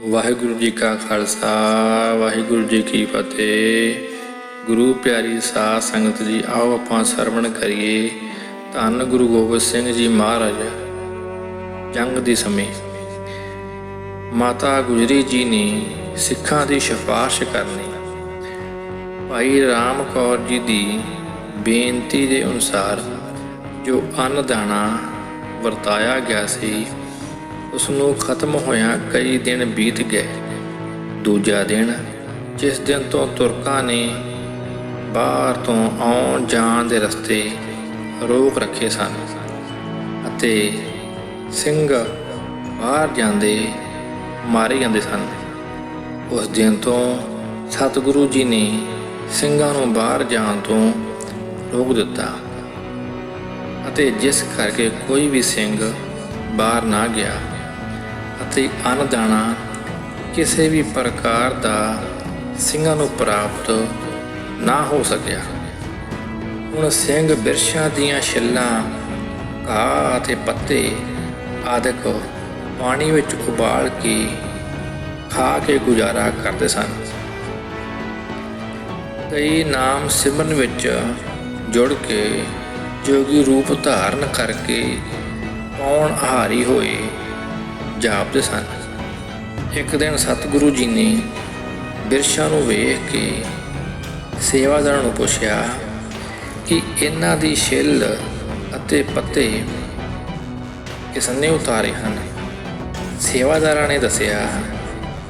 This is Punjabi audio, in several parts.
ਵਾਹਿਗੁਰੂ ਜੀ ਕਾ ਖਾਲਸਾ, ਵਾਹਿਗੁਰੂ ਜੀ ਕੀ ਫਤਿਹ। ਗੁਰੂ ਪਿਆਰੀ ਸਾਧ ਸੰਗਤ ਜੀ, ਆਓ ਆਪਾਂ ਸਰਵਣ ਕਰੀਏ। ਧੰਨ ਗੁਰੂ ਗੋਬਿੰਦ ਸਿੰਘ ਜੀ ਮਹਾਰਾਜ, ਜੰਗ ਦੇ ਸਮੇਂ। ਮਾਤਾ ਗੁਜਰੀ ਜੀ ਨੇ ਸਿੱਖਾਂ ਦੀ ਸਿਫਾਰਿਸ਼ ਕਰਨੀ। ਭਾਈ ਰਾਮ ਕੌਰ ਜੀ ਦੀ ਬੇਨਤੀ ਦੇ ਅਨੁਸਾਰ ਜੋ ਅੰਨ ਦਾਣਾ ਵਰਤਾਇਆ ਗਿਆ ਸੀ ਉਸ ਨੂੰ ਖਤਮ ਹੋਇਆ ਕਈ ਦਿਨ ਬੀਤ ਗਏ। ਦੂਜਾ ਦਿਨ ਜਿਸ ਦਿਨ ਤੋਂ ਤੁਰਕਾਂ ਨੇ ਬਾਹਰ ਤੋਂ ਆਉਣ ਜਾਣ ਦੇ ਰਸਤੇ ਰੋਕ ਰੱਖੇ ਸਨ ਅਤੇ ਸਿੰਘ ਬਾਹਰ ਜਾਂਦੇ ਮਾਰੇ ਜਾਂਦੇ ਸਨ। ਉਸ ਦਿਨ ਤੋਂ ਸਤਿਗੁਰੂ ਜੀ ਨੇ ਸਿੰਘਾਂ ਨੂੰ ਬਾਹਰ ਜਾਣ ਤੋਂ ਰੋਕ ਦਿੱਤਾ ਅਤੇ ਜਿਸ ਕਰਕੇ ਕੋਈ ਵੀ ਸਿੰਘ ਬਾਹਰ ਨਾ ਗਿਆ। ਅਤੇ ਅੰਨ ਦਾਣਾ ਕਿਸੇ ਵੀ ਪ੍ਰਕਾਰ ਦਾ ਸਿੰਘਾਂ ਨੂੰ ਪ੍ਰਾਪਤ ਨਾ ਹੋ ਸਕਿਆ। ਹੁਣ ਸਿੰਘ ਬਿਰਸ਼ਾਂ ਦੀਆਂ ਛਿੱਲਾਂ, ਘਾਹ ਅਤੇ ਪੱਤੇ ਆਦਿਕ ਪਾਣੀ ਵਿੱਚ ਉਬਾਲ ਕੇ ਖਾ ਕੇ ਗੁਜ਼ਾਰਾ ਕਰਦੇ ਸਨ। ਕਈ ਨਾਮ ਸਿਮਰਨ ਵਿੱਚ ਜੁੜ ਕੇ ਜੋਗੀ ਰੂਪ ਧਾਰਨ ਕਰਕੇ ਪੌਣ ਆਹਾਰੀ ਹੋਏ? ਜਾਪਦੇ ਸਨ। ਇੱਕ ਦਿਨ ਸਤਿਗੁਰੂ ਜੀ ਨੇ ਬਿਰਸ਼ਾ ਨੂੰ ਵੇਖ ਕੇ ਸੇਵਾਦਾਰਾਂ ਨੂੰ ਪੁੱਛਿਆ ਕਿ ਇਹਨਾਂ ਦੀ ਛਿੱਲ ਅਤੇ ਪੱਤੇ ਕਿਸਨੇ ਉਤਾਰੇ ਹਨ? ਸੇਵਾਦਾਰਾਂ ਨੇ ਦੱਸਿਆ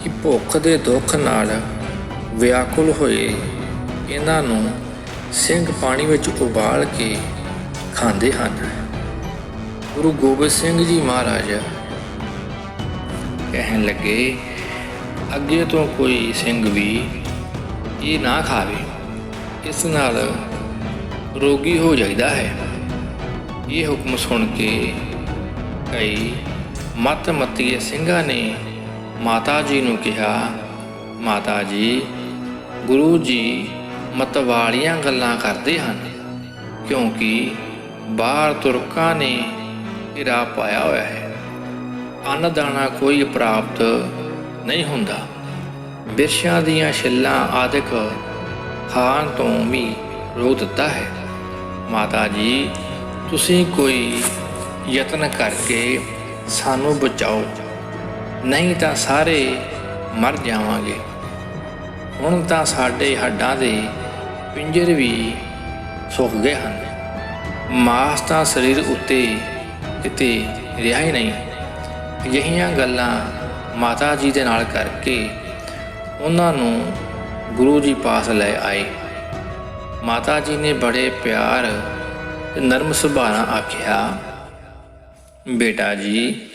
ਕਿ ਭੁੱਖ ਦੇ ਦੁੱਖ ਨਾਲ ਵਿਆਕੁਲ ਹੋਏ ਇਹਨਾਂ ਨੂੰ ਸਿੰਘ ਪਾਣੀ ਵਿੱਚ ਉਬਾਲ ਕੇ ਖਾਂਦੇ ਹਨ। ਗੁਰੂ ਗੋਬਿੰਦ ਸਿੰਘ ਜੀ ਮਹਾਰਾਜ ਕਹਿਣ ਲੱਗੇ, ਅੱਗੇ ਤੋਂ ਕੋਈ ਸਿੰਘ ਵੀ ਇਹ ਨਾ ਖਾਵੇ, ਇਸ ਨਾਲ ਰੋਗੀ ਹੋ ਜਾਂਦਾ ਹੈ। ਇਹ ਹੁਕਮ ਸੁਣ ਕੇ ਕਈ ਮਤ ਮਤੀਏ ਸਿੰਘਾਂ ਨੇ ਮਾਤਾ ਜੀ ਨੂੰ ਕਿਹਾ, ਮਾਤਾ ਜੀ, ਗੁਰੂ ਜੀ ਮਤ ਵਾਲੀਆਂ ਗੱਲਾਂ ਕਰਦੇ ਹਨ, ਕਿਉਂਕਿ ਬਾਹਰ ਤੁਰਕਾਂ ਨੇ ਘਿਰਾ ਪਾਇਆ ਹੋਇਆ ਹੈ। ਅੰਨ ਦਾਣਾ ਕੋਈ ਪ੍ਰਾਪਤ ਨਹੀਂ ਹੁੰਦਾ। ਬਿਰਸ਼ਾਂ ਦੀਆਂ ਛਿੱਲਾਂ ਆਦਿਕ ਖਾਣ ਤੋਂ ਵੀ ਰੋਕ ਦਿੱਤਾ ਹੈ। ਮਾਤਾ ਜੀ, ਤੁਸੀਂ ਕੋਈ ਯਤਨ ਕਰਕੇ ਸਾਨੂੰ ਬਚਾਓ, ਨਹੀਂ ਤਾਂ ਸਾਰੇ ਮਰ ਜਾਵਾਂਗੇ। ਹੁਣ ਤਾਂ ਸਾਡੇ ਹੱਡਾਂ ਦੇ ਪਿੰਜਰ ਵੀ ਸੁੱਕ ਗਏ ਹਨ। ਮਾਸ ਤਾਂ ਸਰੀਰ ਉੱਤੇ ਕਿਤੇ ਰਿਹਾ ਹੀ ਨਹੀਂ। ਅਜਿਹੀਆਂ ਗੱਲਾਂ ਮਾਤਾ ਜੀ ਦੇ ਨਾਲ ਕਰਕੇ ਉਹਨਾਂ ਨੂੰ ਗੁਰੂ ਜੀ ਪਾਸ ਲੈ ਆਏ। ਮਾਤਾ ਜੀ ਨੇ ਬੜੇ ਪਿਆਰ ਤੇ ਨਰਮ ਸੁਭਾਅ ਨਾਲ ਆਖਿਆ, ਬੇਟਾ ਜੀ,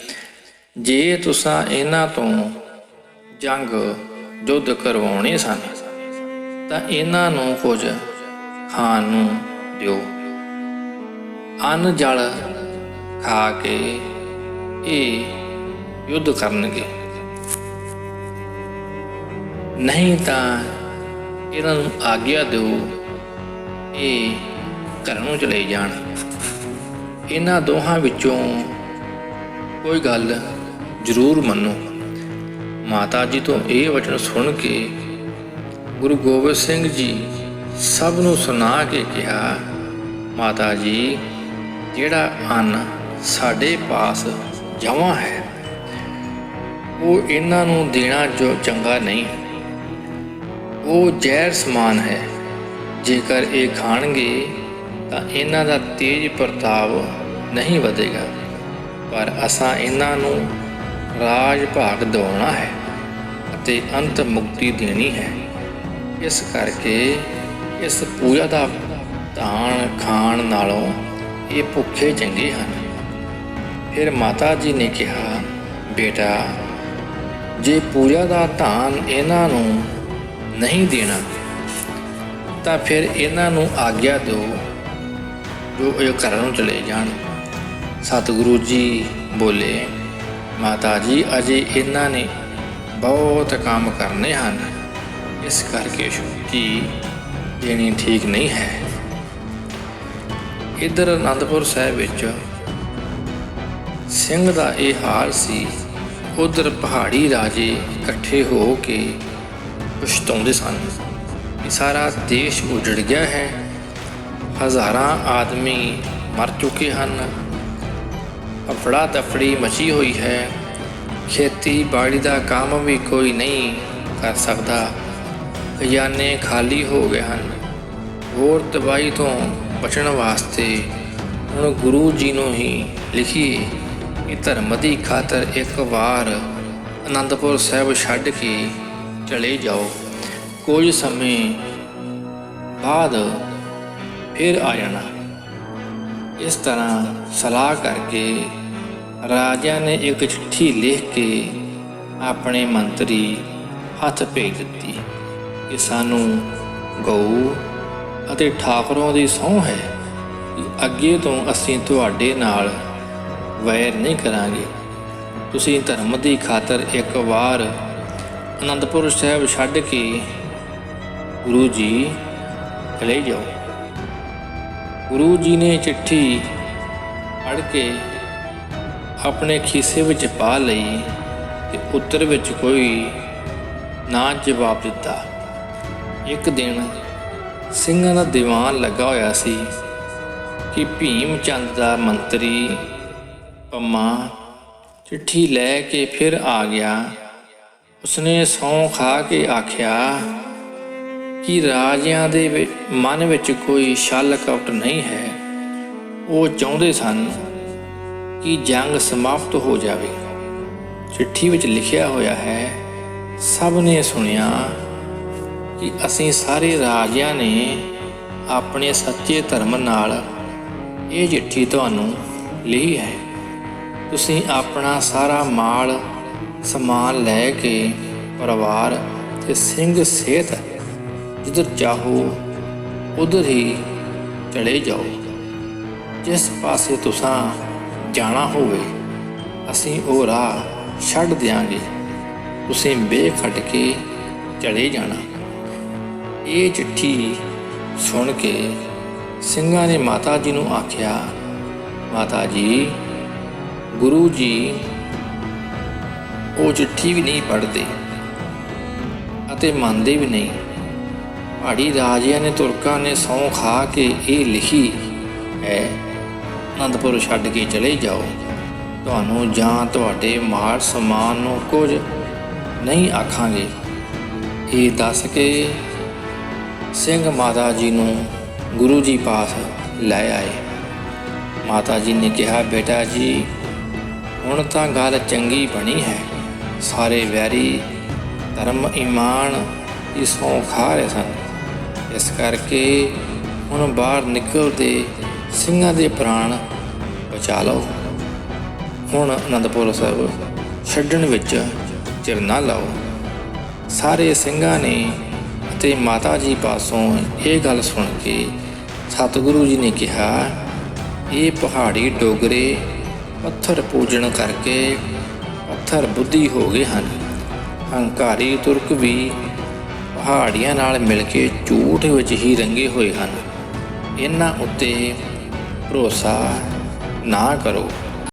ਜੇ ਤੁਸੀਂ ਇਹਨਾਂ ਤੋਂ ਜੰਗ ਜੁੱਧ ਕਰਵਾਉਣੇ ਸਨ, ਤਾਂ ਇਹਨਾਂ ਨੂੰ ਕੁਝ ਖਾਣ ਨੂੰ ਦਿਓ। ਅੰਨ ਜਲ ਖਾ ਕੇ ਇਹ ਯੁੱਧ ਕਰਨਗੇ। ਨਹੀਂ ਤਾਂ ਇਹਨਾਂ ਨੂੰ ਆਗਿਆ ਦਿਓ, ਇਹ ਘਰੋਂ ਨੂੰ ਚਲੇ ਜਾਣ। ਇਹਨਾਂ ਦੋਹਾਂ ਵਿੱਚੋਂ ਕੋਈ ਗੱਲ ਜ਼ਰੂਰ ਮੰਨੋ। ਮਾਤਾ ਜੀ ਤੋਂ ਇਹ ਵਚਨ ਸੁਣ ਕੇ ਗੁਰੂ ਗੋਬਿੰਦ ਸਿੰਘ ਜੀ ਸਭ ਨੂੰ ਸੁਣਾ ਕੇ ਕਿਹਾ, ਮਾਤਾ ਜੀ, ਜਿਹੜਾ ਅੰਨ ਸਾਡੇ ਪਾਸ ਜਮਾ ਹੈ ਉਹ ਇਹਨਾਂ ਨੂੰ ਦੇਣਾ ਜੋ ਚੰਗਾ ਨਹੀਂ। ਉਹ ਜ਼ਹਿਰ ਸਮਾਨ ਹੈ। ਜੇਕਰ ਇਹ ਖਾਣਗੇ, ਤਾਂ ਇਹਨਾਂ ਦਾ ਤੇਜ ਪ੍ਰਤਾਪ ਨਹੀਂ ਵਧੇਗਾ। ਪਰ ਅਸਾਂ ਇਹਨਾਂ ਨੂੰ ਰਾਜ ਭਾਗ ਦਿਵਾਉਣਾ ਹੈ ਅਤੇ ਅੰਤ ਮੁਕਤੀ ਦੇਣੀ ਹੈ। ਇਸ ਕਰਕੇ ਇਸ ਪੂਜਾ ਦਾ ਧਾਨ ਖਾਣ ਨਾਲੋਂ ਇਹ ਭੁੱਖੇ ਚੰਗੇ ਹਨ। ਫਿਰ ਮਾਤਾ ਜੀ ਨੇ ਕਿਹਾ, ਬੇਟਾ ਜੇ ਪੂਜਾ ਦਾ ਧਾਨ ਇਹਨਾਂ ਨੂੰ ਨਹੀਂ ਦੇਣਾ, ਤਾਂ ਫਿਰ ਇਹਨਾਂ ਨੂੰ ਆਗਿਆ ਦਿਓ, ਜੋ ਇਹ ਘਰਾਂ ਨੂੰ ਚਲੇ ਜਾਣ। ਸਤਿਗੁਰੂ ਜੀ ਬੋਲੇ, ਮਾਤਾ ਜੀ, ਅਜੇ ਇਹਨਾਂ ਨੇ ਬਹੁਤ ਕੰਮ ਕਰਨੇ ਹਨ। ਇਸ ਕਰਕੇ ਛੁੱਟੀ ਦੇਣੀ ਠੀਕ ਨਹੀਂ ਹੈ। ਇਧਰ ਅਨੰਦਪੁਰ ਸਾਹਿਬ ਵਿੱਚ ਸਿੰਘ ਦਾ ਇਹ ਹਾਲ ਸੀ ਉਧਰ ਪਹਾੜੀ ਰਾਜੇ ਇਕੱਠੇ ਹੋ ਕੇ ਪਛਤਾਉਂਦੇ ਸਨ ਕਿ ਸਾਰਾ ਦੇਸ਼ ਉਜੜ ਗਿਆ ਹੈ। ਹਜ਼ਾਰਾਂ ਆਦਮੀ ਮਰ ਚੁੱਕੇ ਹਨ। ਅਫੜਾ ਤਫੜੀ ਮਚੀ ਹੋਈ ਹੈ। ਖੇਤੀਬਾੜੀ ਦਾ ਕੰਮ ਵੀ ਕੋਈ ਨਹੀਂ ਕਰ ਸਕਦਾ। ਖਜ਼ਾਨੇ ਖਾਲੀ ਹੋ ਗਏ ਹਨ। ਹੋਰ ਤਬਾਹੀ ਤੋਂ ਬਚਣ ਵਾਸਤੇ ਹੁਣ ਗੁਰੂ ਜੀ ਨੂੰ ਹੀ ਲਿਖੀਏ। ਕਿ ਧਰਮ ਦੀ ਖਾਤਰ ਇੱਕ ਵਾਰ ਅਨੰਦਪੁਰ ਸਾਹਿਬ ਛੱਡ ਕੇ ਚਲੇ ਜਾਓ। ਕੁਝ ਸਮੇਂ ਬਾਅਦ ਫਿਰ ਆ ਜਾਣਾ। ਇਸ ਤਰ੍ਹਾਂ ਸਲਾਹ ਕਰਕੇ ਰਾਜਾ ਨੇ ਇੱਕ ਚਿੱਠੀ ਲਿਖ ਕੇ ਆਪਣੇ ਮੰਤਰੀ ਹੱਥ ਭੇਜ ਦਿੱਤੀ ਕਿ ਸਾਨੂੰ ਗਊ ਅਤੇ ਠਾਕਰੋਂ ਦੀ ਸਹੁੰ ਹੈ ਅੱਗੇ ਤੋਂ ਅਸੀਂ ਤੁਹਾਡੇ ਨਾਲ ਵੈਰ ਨਹੀਂ ਕਰਾਂਗੇ। ਤੁਸੀਂ ਧਰਮ ਦੀ ਖਾਤਰ ਇੱਕ ਵਾਰ ਅਨੰਦਪੁਰ ਸਾਹਿਬ ਛੱਡ ਕੇ ਗੁਰੂ ਜੀ ਚਲੇ ਜਾਓ। ਗੁਰੂ ਜੀ ਨੇ ਚਿੱਠੀ ਪੜ੍ਹ ਕੇ ਆਪਣੇ ਖੀਸੇ ਵਿੱਚ ਪਾ ਲਈ ਤੇ ਉੱਤਰ ਵਿੱਚ ਕੋਈ ਨਾ ਜਵਾਬ ਦਿੱਤਾ। ਇੱਕ ਦਿਨ ਸਿੰਘਾਂ ਦਾ ਦੀਵਾਨ ਲੱਗਾ ਹੋਇਆ ਸੀ ਕਿ ਭੀਮ ਚੰਦ ਦਾ ਮੰਤਰੀ ਪੰਮਾ ਚਿੱਠੀ ਲੈ ਕੇ ਫਿਰ ਆ ਗਿਆ। ਉਸਨੇ ਸੌਂ ਖਾ ਕੇ ਆਖਿਆ, ਕਿ ਰਾਜਿਆਂ ਦੇ ਵਿ- ਮਨ ਵਿੱਚ ਕੋਈ ਛਲ ਕਪਟ ਨਹੀਂ ਹੈ? ਉਹ ਚਾਹੁੰਦੇ ਸਨ ਕਿ ਜੰਗ ਸਮਾਪਤ ਹੋ ਜਾਵੇ। ਚਿੱਠੀ ਵਿੱਚ ਲਿਖਿਆ ਹੋਇਆ ਹੈ, ਸਭ ਨੇ ਸੁਣਿਆ ਕਿ ਅਸੀਂ ਸਾਰੇ ਰਾਜਿਆਂ ਨੇ ਆਪਣੇ ਸੱਚੇ ਧਰਮ ਨਾਲ ਇਹ ਚਿੱਠੀ ਤੁਹਾਨੂੰ ਲਿਖੀ ਹੈ। ਤੁਸੀਂ ਆਪਣਾ ਸਾਰਾ ਮਾਲ, ਸਮਾਨ ਲੈ ਕੇ, ਪਰਿਵਾਰ ਤੇ ਸਿੰਘ ਸਿਹਤ ਜਿੱਧਰ ਚਾਹੋ, ਉਧਰ ਹੀ ਚਲੇ ਜਾਓ। ਜਿਸ ਪਾਸੇ ਤੁਸੀਂ ਜਾਣਾ ਹੋਵੇ, ਅਸੀਂ ਉਹ ਰਾਹ ਛੱਡ ਦਿਆਂਗੇ। ਤੁਸੀਂ ਬੇਖਟ ਕੇ ਚਲੇ ਜਾਣਾ। ਇਹ ਚਿੱਠੀ ਸੁਣ ਕੇ ਸਿੰਘਾਂ ਨੇ ਮਾਤਾ ਜੀ ਨੂੰ ਆਖਿਆ, ਮਾਤਾ ਜੀ ਗੁਰੂ ਜੀ, ਉਹ ਚਿੱਠੀ ਵੀ ਨਹੀਂ ਪੜ੍ਹਦੇ ਅਤੇ ਮੰਨਦੇ ਵੀ ਨਹੀਂ। ਪਹਾੜੀ ਰਾਜਿਆਂ ਨੇ, ਤੁਰਕਾਂ ਨੇ ਸੌਂ ਖਾ ਕੇ ਇਹ ਲਿਖੀ ਹੈ, ਅਨੰਦਪੁਰ ਛੱਡ ਕੇ ਚਲੇ ਜਾਓ। ਤੁਹਾਨੂੰ ਜਾਂ ਤੁਹਾਡੇ ਮਾਲ ਸਮਾਨ ਨੂੰ ਕੁਝ ਨਹੀਂ ਆਖਾਂਗੇ। ਇਹ ਦੱਸ ਕੇ ਸਿੰਘ ਮਾਤਾ ਜੀ ਨੂੰ ਗੁਰੂ ਜੀ ਪਾਸ ਲੈ ਆਏ। ਮਾਤਾ ਜੀ ਨੇ ਕਿਹਾ, ਬੇਟਾ ਜੀ ਹੁਣ ਤਾਂ ਗੱਲ ਚੰਗੀ ਬਣੀ ਹੈ। ਸਾਰੇ ਵੈਰੀ ਧਰਮ ਇਮਾਨ ਦੀ ਖਾ ਰਹੇ ਸਨ। ਇਸ ਕਰਕੇ ਹੁਣ ਬਾਹਰ ਨਿਕਲਦੇ ਸਿੰਘਾਂ ਦੇ ਪ੍ਰਾਣ ਬਚਾ ਲਓ। ਹੁਣ ਅਨੰਦਪੁਰ ਸਾਹਿਬ ਛੱਡਣ ਵਿੱਚ ਚਿਰ ਨਾ ਲਾਓ। ਸਾਰੇ ਸਿੰਘਾਂ ਨੇ ਅਤੇ ਮਾਤਾ ਜੀ ਪਾਸੋਂ ਇਹ ਗੱਲ ਸੁਣ ਕੇ ਸਤਿਗੁਰੂ ਜੀ ਨੇ ਕਿਹਾ, ਇਹ ਪਹਾੜੀ ਡੋਗਰੇ ਪੱਥਰ ਪੂਜਣ ਕਰਕੇ ਪੱਥਰ ਬੁੱਧੀ ਹੋ ਗਏ ਹਨ। ਹੰਕਾਰੀ ਤੁਰਕ ਵੀ ਪਹਾੜੀਆਂ ਨਾਲ ਮਿਲ ਕੇ ਝੂਠ ਵਿੱਚ ਹੀ ਰੰਗੇ ਹੋਏ ਹਨ। ਇਹਨਾਂ ਉੱਤੇ ਭਰੋਸਾ ਨਾ ਕਰੋ।